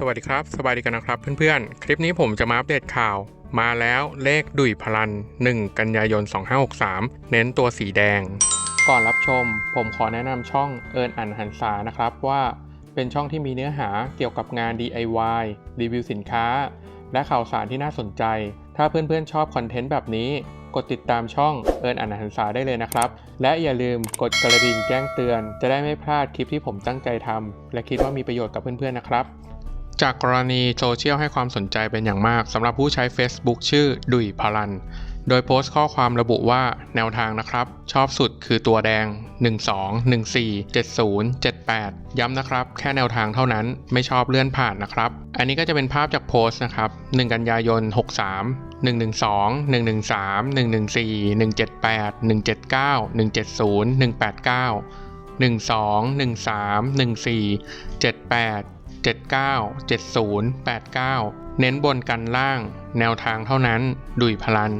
สวัสดีครับ สบายดีกันนะครับเพื่อนๆ คลิปนี้ผมจะมาอัปเดตข่าว มาแล้วเลขดุยพลัน 1 กันยายน 2563 เน้นตัวสีแดง ก่อนรับชม ผมขอแนะนำช่องเอิญอันหันษานะครับว่าเป็นช่องที่มีเนื้อหาเกี่ยวกับงาน DIY รีวิวสินค้า และข่าวสารที่น่าสนใจ ถ้าเพื่อนๆ ชอบคอนเทนต์แบบนี้ กดติดตามช่องเอิญอันหันษาได้เลยนะครับ และอย่าลืมกดกระดิ่งแจ้งเตือน จะได้ไม่พลาดคลิปที่ผมตั้งใจทำและคิดว่ามีประโยชน์กับเพื่อนๆนะครับ จากกรณีโซเชียลให้ความสนใจเป็นอย่างมากสำหรับผู้ใช้ Facebook ชื่อดุยพลัน โดยโพสต์ข้อความระบุว่าแนวทางนะครับ ชอบสุดคือตัวแดง 12 14 70 78 ย้ำนะครับ แค่แนวทางเท่านั้นไม่ชอบเลื่อนผ่านนะครับ อันนี้ก็จะเป็นภาพจากโพสต์นะครับ 1 กันยายน 63 112 113 114 178 179 170 189 12 13 14 78 79 70 89 เน้นบนกันล่าง แนวทางเท่านั้น ดุยพลัน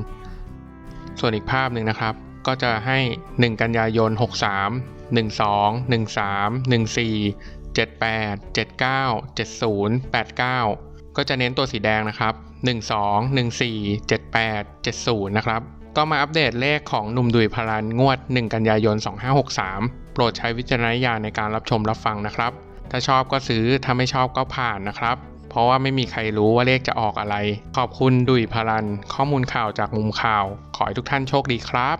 ส่วนอีกภาพหนึ่งนะครับ ก็จะให้ 1 กันยายน 63 12 13 14 78 79 70 89 ก็จะเน้นตัวสีแดงนะครับ 12 14 78 70 นะครับ ก็มาอัปเดตเลขของหนุ่มดุยพลันงวด 1 กันยายน 2563 โปรดใช้วิจารณญาณในการรับชมรับฟังนะครับ ถ้าชอบก็ซื้อ ถ้าไม่ชอบก็ผ่านนะครับ เพราะว่าไม่มีใครรู้ว่าเลขจะออกอะไร ขอบคุณดุยพลัน ข้อมูลข่าวจากมุมข่าว ขอให้ทุกท่านโชคดีครับ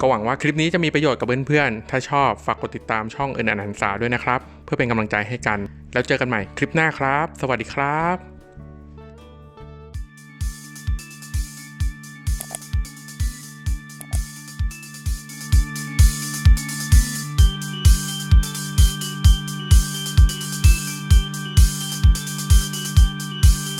ก็หวังว่าคลิปนี้จะมีประโยชน์กับเพื่อนๆ ถ้าชอบฝากกดติดตามช่องเอินอนันซาด้วยนะครับ เพื่อเป็นกำลังใจให้กัน แล้วเจอกันใหม่คลิปหน้าครับ สวัสดีครับ